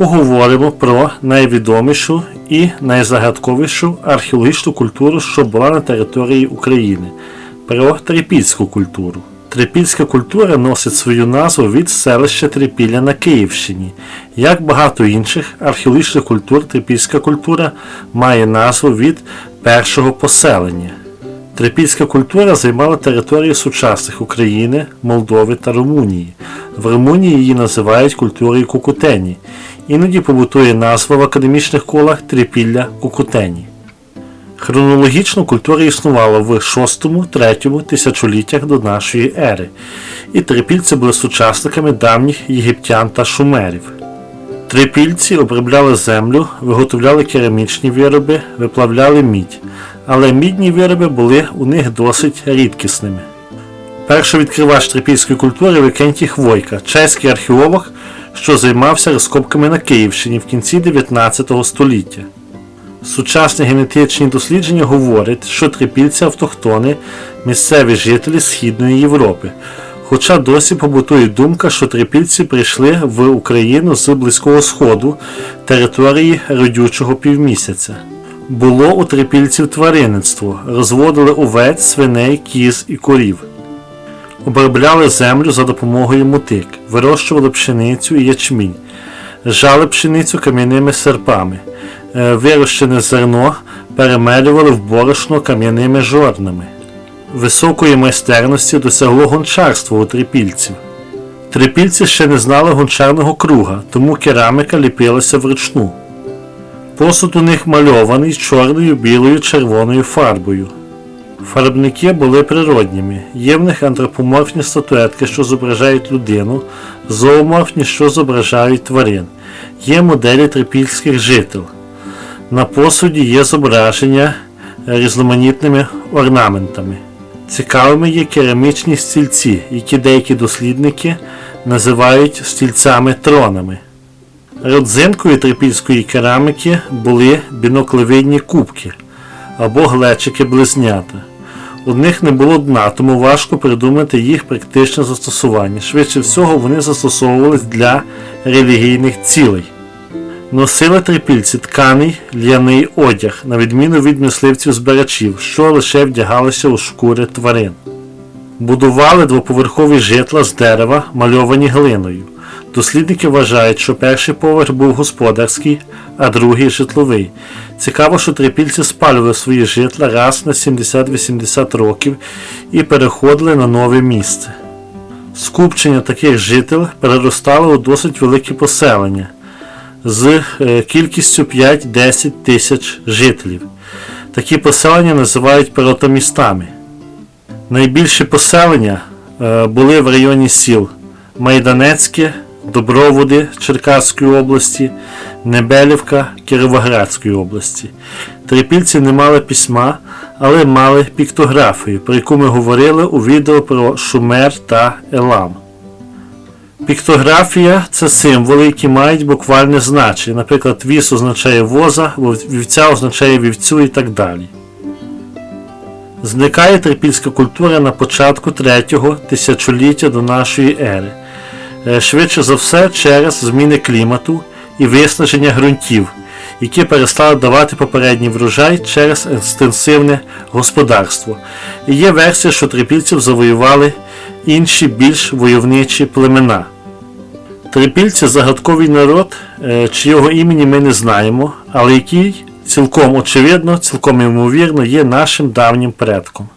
поговоримо про найвідомішу і найзагадковішу археологічну культуру, що була на території України про трипільську культуру. Трипільська культура носить свою назву від селища Трипілля на Київщині. Як багато інших археологічних культур, трипільська культура має назву від першого поселення. Трипільська культура займала територію сучасних України, Молдови та Румунії. В Румунії її називають культурою Кукутені. Іноді побутує назва в академічних колах Трипілля Кукутені. Хронологічно культура існувала в 6-3 тисячоліттях до нашої ери, і трипільці були сучасниками давніх єгиптян та шумерів. Трипільці обробляли землю, виготовляли керамічні вироби, виплавляли мідь, але мідні вироби були у них досить рідкісними. Перший відкривач трипільської культури Викентій Хвойка, чеський археолог, що займався розкопками на Київщині в кінці 19 століття. Сучасні генетичні дослідження говорять, що трипільці автохтони місцеві жителі Східної Європи. Хоча досі побутує думка, що трипільці прийшли в Україну з Близького Сходу, території родючого півмісяця. Було у трипільців тваринництво, розводили овець, свиней, кіз і корів. Обробляли землю за допомогою мотик, вирощували пшеницю і ячмінь, жали пшеницю кам'яними серпами, е, вирощене зерно перемелювали в борошно кам'яними жорнами. Високої майстерності досягло гончарство у трипільців. Трипільці ще не знали гончарного круга, тому кераміка ліпилася вручну. Посуд у них мальований чорною, білою, червоною фарбою. Фарбники були природніми. Є в них антропоморфні статуетки, що зображають людину, зооморфні, що зображають тварин. Є моделі трипільських жител. На посуді є зображення різноманітними орнаментами. Цікавими є керамічні стільці, які деякі дослідники називають стільцями-тронами. Родзинкою трипільської кераміки були біноклевидні кубки або глечики-близнята. У них не було дна, тому важко придумати їх практичне застосування. Швидше всього, вони застосовувались для релігійних цілей. Носили трипільці тканий ляний одяг, на відміну від мисливців-збирачів, що лише вдягалися у шкури тварин. Будували двоповерхові житла з дерева, мальовані глиною. Дослідники вважають, що перший поверх був господарський, а другий житловий. Цікаво, що трипільці спалювали свої житла раз на 70-80 років і переходили на нове місце. Скупчення таких жителів переростало у досить великі поселення з е, кількістю 5-10 тисяч жителів. Такі поселення називають перотомістами. Найбільші поселення е, були в районі сіл Майданецьке, Доброводи Черкаської області, Небелівка Кіровоградської області. Трипільці не мали письма, але мали піктографію, про яку ми говорили у відео про Шумер та Елам. Піктографія це символи, які мають буквальне значення. Наприклад, віс означає воза, вівця означає вівцю і так далі. Зникає трипільська культура на початку третього тисячоліття до нашої ери. Е, Швидше за все через зміни клімату і виснаження ґрунтів, які перестали давати попередній врожай через інтенсивне господарство. І є версія, що трипільців завоювали інші більш войовничі племена. Трипільці загадковий народ, е, чийого імені ми не знаємо, але який цілком очевидно, цілком ймовірно є нашим давнім предком.